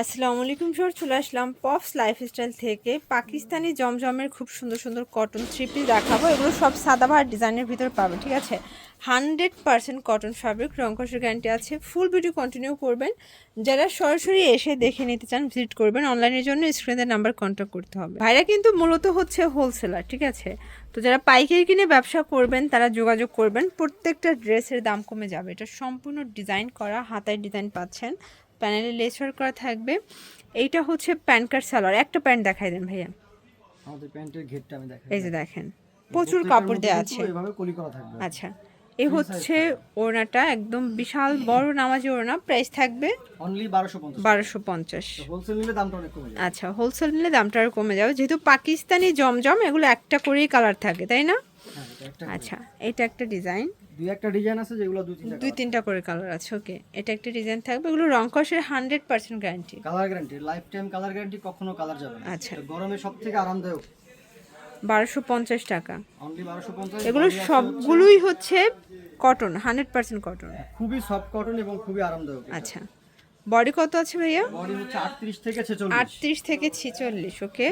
আসসালামু আলাইকুম স্যার চলে আসলাম পপস লাইফস্টাইল থেকে। পাকিস্তানি জমজমের খুব সুন্দর সুন্দর কটন থ্রি পিস দেখাবো, এগুলো সব সাদাবাহার ডিজাইনের ভিতর পাবে, ঠিক আছে? হান্ড্রেড পার্সেন্ট কটন ফ্যাব্রিক রংকসের গ্যারান্টি আছে। ফুল ভিডিও কন্টিনিউ করবেন। যারা সরাসরি এসে দেখে নিতে চান ভিজিট করবেন। অনলাইনের জন্য স্ক্রিনের নাম্বার কন্ট্যাক্ট করতে হবে। ভাইরা কিন্তু মূলত হচ্ছে হোলসেলার ঠিক আছে? তো যারা পাইকারি কিনে ব্যবসা করবেন, তারা যোগাযোগ করবেন। প্রত্যেকটা ড্রেসের দাম কমে যাবে। এটা সম্পূর্ণ ডিজাইন করা, হাতায় ডিজাইন পাচ্ছেন। প্যানেলে লেসার করা থাকবে। এইটা হচ্ছে প্যান্ট কার্ড সালোয়ার। একটা প্যান্ট দেখাই দেন ভাইয়া। আমাদের প্যান্টের ঘেরটা আমি দেখাই এই যে দেখেন প্রচুর কাপড় দেওয়া আছে। এভাবে কলি করা থাকবে। আচ্ছা এই হচ্ছে ওড়নাটা একদম বিশাল বড় নামাজি ওড়না। প্রাইস থাকবে অনলি 1250 বারোশো পঞ্চাশ। হোলসেল নিলে দামটা অনেক কমে যাবে। আচ্ছা হোলসেল নিলে দামটা আর কমে যাবে। যেহেতু পাকিস্তানি জমজম এগুলো একটা করেই কালার থাকে তাই না? হ্যাঁ আচ্ছা এটা একটা ডিজাইন দুই একটা ডিজাইন আছে যেগুলো দুই তিনটা দুই তিনটা করে কালার আছে ওকে এটা একটা ডিজাইন থাকবে এগুলো রং কষের hundred percent guarantee colour guarantee lifetime colour guarantee কখনো কালার যাবে না। আচ্ছা। গরমে সবথেকে আরামদায়ক। বারোশো পঞ্চাশ টাকা। অনলি 1250 এগুলো সবগুলোই হচ্ছে কটন হান্ড্রেড পার্সেন্ট কটন খুবই সফট কটন এবং খুবই আরামদায়ক আচ্ছা। বডি কত আছে ভাইয়া? বডি হচ্ছে 38 থেকে 46 আটত্রিশ থেকে ছিচল্লিশ ওকে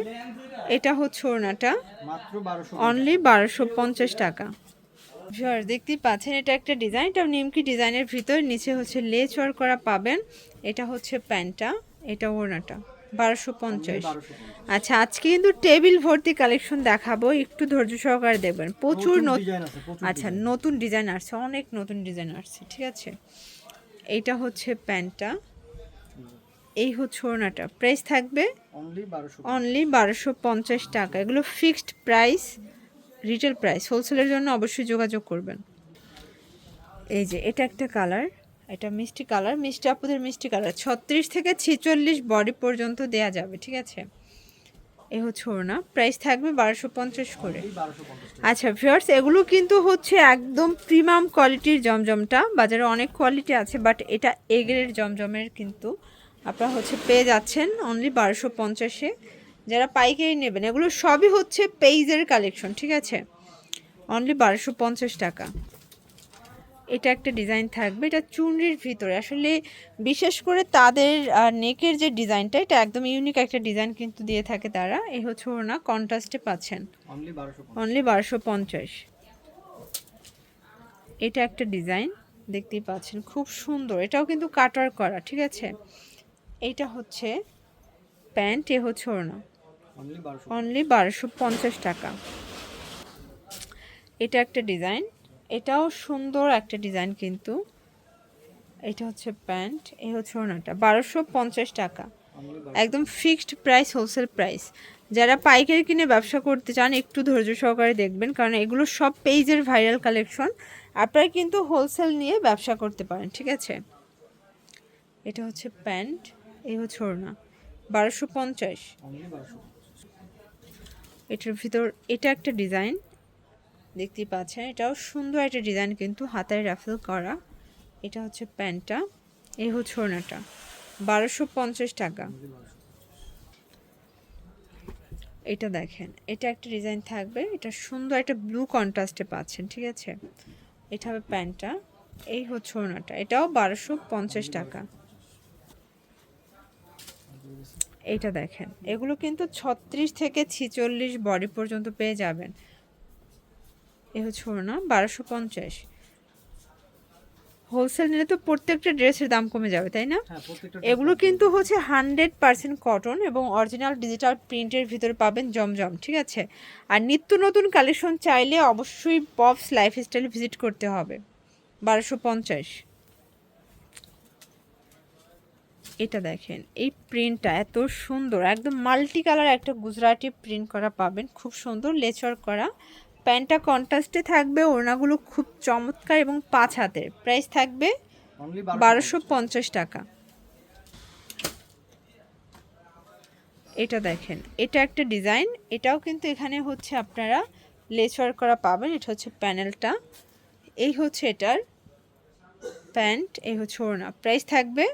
এটা হচ্ছে ওড়নাটা। মাত্র 1200 অনলি বারোশো পঞ্চাশ টাকা। ভিউয়ার্স দেখতেই পাচ্ছেন এটা একটা ডিজাইন এটা নিমকি ডিজাইনের ভিতর নিচে হচ্ছে লেচ ওয়ার্ক করা পাবেন। এটা হচ্ছে প্যান্টটা এটা ওড়নাটা বারোশো পঞ্চাশ। আচ্ছা আজকে কিন্তু টেবিল ভর্তি কালেকশন দেখাবো একটু ধৈর্য সহকারে দেখবেন। প্রচুর আচ্ছা নতুন ডিজাইন আসছে অনেক নতুন ডিজাইন আসছে ঠিক আছে? এইটা হচ্ছে প্যান্টটা। এই হচ্ছে ওড়নাটা। প্রাইস থাকবে অনলি 1200 অনলি বারোশো পঞ্চাশ টাকা। এগুলো ফিক্সড প্রাইস রিটেল প্রাইস, হোলসেলের জন্য অবশ্যই যোগাযোগ করবেন। এই যে, এটা একটা কালার, এটা মিষ্টি কালার, মিষ্টি আপুদের মিষ্টি কালার। ছত্রিশ থেকে ছিচল্লিশ বডি পর্যন্ত দেয়া যাবে, ঠিক আছে? এ হচ্ছে ওড়না, প্রাইস থাকবে বারোশো পঞ্চাশ করে। আচ্ছা ভিউয়ার্স, এগুলো কিন্তু হচ্ছে একদম প্রিমিয়াম কোয়ালিটির জমজমটা, বাজারে অনেক কোয়ালিটি আছে, বাট এটা এগের জমজমের কিন্তু আপনারা হচ্ছে পেয়ে যাচ্ছেন অনলি বারোশো পঞ্চাশে। যারা পাইকারি নেবেন এগুলো সবই হচ্ছে পেইজের কালেকশন ঠিক আছে? অনলি বারোশো পঞ্চাশ টাকা। এটা একটা ডিজাইন থাকবে এটা চুনরির ভিতরে। আসলে বিশেষ করে তাদের নেকের যে ডিজাইনটা এটা একদম ইউনিক একটা ডিজাইন কিন্তু দিয়ে থাকে তারা। এই হচ্ছে ওনা কন্ট্রাস্টে পাচ্ছেন। অনলি বারোশো পঞ্চাশ। এটা একটা ডিজাইন দেখতেই পাচ্ছেন খুব সুন্দর। এটাও কিন্তু কাটার করা ঠিক আছে? এটা হচ্ছে প্যান্ট এ হচ্ছে ওড়না। অনলি বারোশো পঞ্চাশ। টাকা। এটা একটা ডিজাইন। এটাও সুন্দর একটা ডিজাইন কিন্তু। এটা হচ্ছে প্যান্ট এ হচ্ছে ওড়নাটা। বারোশো পঞ্চাশ টাকা। একদম ফিক্সড প্রাইস হোলসেল প্রাইস। যারা পাইকারি কিনে ব্যবসা করতে চান একটু ধৈর্য সহকারে দেখবেন কারণ এগুলো সব পেজের ভাইরাল কালেকশন। আপনারা কিন্তু হোলসেল নিয়ে ব্যবসা করতে পারেন ঠিক আছে? এটা হচ্ছে প্যান্ট এই হচ্ছে ওড়না। বারোশো পঞ্চাশ। অনলি 1200 এটার ভিতর, এটা একটা ডিজাইন। দেখতেই পাচ্ছেন, এটাও সুন্দর একটা ডিজাইন কিন্তু হাতায় রাফেল করা। এটা হচ্ছে প্যান্টটা, এই হচ্ছে ওড়নাটা। বারোশো পঞ্চাশ টাকা। এটা দেখেন, এটা একটা ডিজাইন থাকবে, এটা সুন্দর একটা ব্লু কন্ট্রাস্টে পাচ্ছেন, ঠিক আছে? এটা হবে প্যান্টটা, এই হচ্ছে ওড়নাটা, এটাও বারোশো পঞ্চাশ টাকা। এইটা দেখেন। এগুলো কিন্তু ছত্রিশ থেকে ছিচল্লিশ বডি পর্যন্ত পেয়ে যাবেন। এ হচ্ছে ওড়না বারোশো পঞ্চাশ। হোলসেল নিলে তো প্রত্যেকটা ড্রেসের দাম কমে যাবে তাই না? হ্যাঁ এগুলো কিন্তু হচ্ছে হান্ড্রেড পার্সেন্ট কটন এবং অরিজিনাল ডিজিটাল প্রিন্টের ভিতরে পাবেন জমজম ঠিক আছে? আর নিত্য নতুন কালেকশন চাইলে অবশ্যই পপস লাইফস্টাইল ভিজিট করতে হবে। বারোশো পঞ্চাশ। এটা দেখেন এই প্রিন্টটা এত সুন্দর একদম মাল্টি কালার একটা গুজরাটি প্রিন্ট করা পাবেন খুব সুন্দর লেচার করা। প্যান্টটা কন্ট্রাস্টে থাকবে ওড়নাগুলো খুব চমৎকার এবং পাঁচ হাতের। প্রাইস থাকবে বারোশো পঞ্চাশ। টাকা। এটা দেখেন এটা একটা ডিজাইন এটাও কিন্তু এখানে হচ্ছে আপনারা লেচার করা পাবেন এটা হচ্ছে প্যানেলটা এই হচ্ছে এটার প্যান্ট এই হচ্ছে ওড়না। প্রাইস থাকবে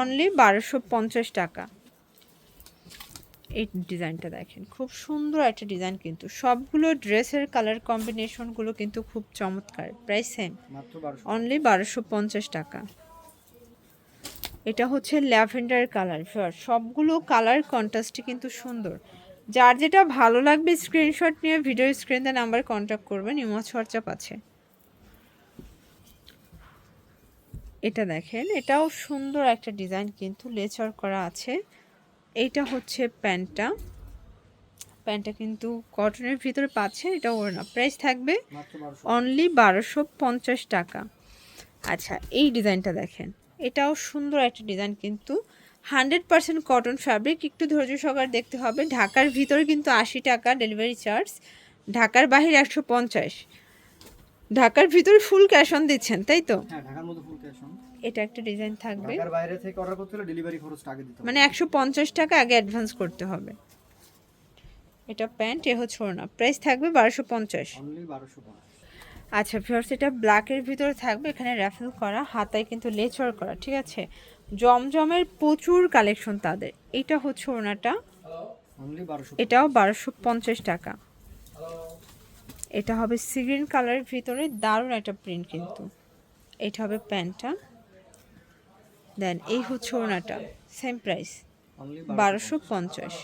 অনলি বারোশো পঞ্চাশ। টাকা। এই ডিজাইনটা দেখেন খুব সুন্দর একটা ডিজাইন কিন্তু। সবগুলো ড্রেসের কালার কম্বিনেশনগুলো কিন্তু খুব চমৎকার। প্রাইস সেম অনলি বারোশো পঞ্চাশ। টাকা। এটা হচ্ছে ল্যাভেন্ডার কালার সবগুলো কালার কন্ট্রাস্টই কিন্তু সুন্দর। যার যেটা ভালো লাগবে স্ক্রিনশট নিয়ে ভিডিও স্ক্রিনে নাম্বার কন্ট্যাক্ট করবেন ইমো হোয়াটসঅ্যাপ আছে। এটা দেখেন এটাও সুন্দর একটা ডিজাইন কিন্তু লেচার করা আছে। এইটা হচ্ছে প্যান্টটা। প্যান্টটা কিন্তু কটনের ভিতরে পাচ্ছে এটা ওর না প্রাইস থাকবে অনলি বারোশো। পঞ্চাশ টাকা। আচ্ছা এই ডিজাইনটা দেখেন এটাও সুন্দর একটা ডিজাইন কিন্তু। হান্ড্রেড পার্সেন্ট কটন ফ্যাব্রিক একটু ধৈর্য সহকারে দেখতে হবে। ঢাকার ভিতরে কিন্তু আশি টাকা ডেলিভারি চার্জ ঢাকার বাহির একশো পঞ্চাশ। ঢাকার ভিতরে ফুল ক্যাশ অন দিচ্ছেন তাই তো? এটা একটা ডিজাইন থাকবে। ঢাকার বাইরে থেকে অর্ডার করতে হলে ডেলিভারি খরচটা আগে দিতে হবে। মানে একশো পঞ্চাশ টাকা আগে অ্যাডভান্স করতে হবে। এটা প্যান্ট এ হচ্ছে ওড়না। প্রাইস থাকবে বারোশো পঞ্চাশ। অনলি বারোশো পঞ্চাশ। আচ্ছা ভিউয়ার্স এটা ব্ল্যাকের ভিতরে থাকবে। এখানে র্যাফেল করা হাতায় কিন্তু লেচর করা ঠিক আছে? জমজমের প্রচুর কালেকশন তাদের। এটা হচ্ছে ওনাটা এটাও বারোশো পঞ্চাশ টাকা। এটা হবে সিগ্রিন কালারের ভিতরে দারুণ একটা প্রিন্ট কিন্তু। এটা হবে প্যান্টটা দেন এই হচ্ছে ওনাটা সেম প্রাইস বারোশো পঞ্চাশ।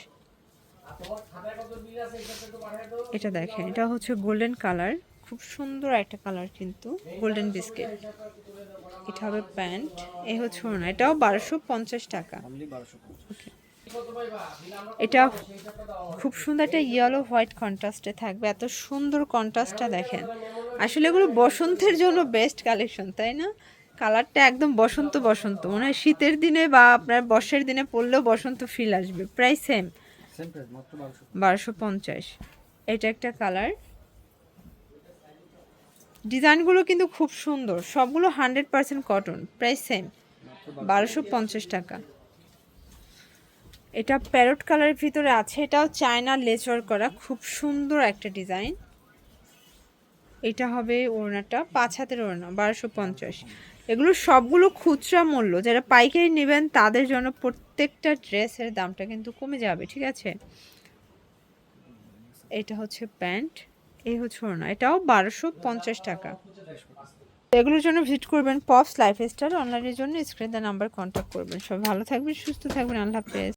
এটা দেখেন এটা হচ্ছে গোল্ডেন কালার খুব সুন্দর একটা কালার কিন্তু গোল্ডেন বিস্কিট এটা হবে প্যান্ট এ হচ্ছে ওনা এটাও বারোশো পঞ্চাশ টাকা। পঞ্চাশ। এটা খুব সুন্দর একটা ইয়েলো হোয়াইট কন্ট্রাস্টে থাকবে। এত সুন্দর কন্ট্রাস্টটা দেখেন। আসলে এগুলো বসন্তের জন্য বেস্ট কালেকশন তাই না? কালারটা একদম বসন্ত বসন্ত। মনে হয় শীতের দিনে বা আপনার বর্ষার দিনে পরলেও বসন্ত ফিল আসবে। প্রায় সেম বারোশো পঞ্চাশ। এটা একটা কালার। ডিজাইনগুলো কিন্তু খুব সুন্দর। সবগুলো hundred percent cotton price same বারোশো পঞ্চাশ। টাকা। এটা প্যারট কালারের ভিতরে আছে। এটাও চায়না লেচর করা। খুব সুন্দর একটা ডিজাইন। এটা হবে ওড়নাটা। পাঁচ হাতের ওড়না। বারোশো পঞ্চাশ। এগুলো সবগুলো খুচরা মূল্য। যারা পাইকারি নেবেন, তাদের জন্য প্রত্যেকটা ড্রেসের দামটা কিন্তু কমে যাবে, ঠিক আছে? এটা হচ্ছে প্যান্ট, এই হচ্ছে ওড়না। এটাও বারোশো পঞ্চাশ টাকা। এগুলোর জন্য ভিজিট করবেন, পপস লাইফ স্টাইল অনলাইনের জন্য স্ক্রিনে নাম্বার কন্ট্যাক্ট করবেন। সব ভালো থাকবেন, সুস্থ থাকবেন, আল্লাহ হাফেজ।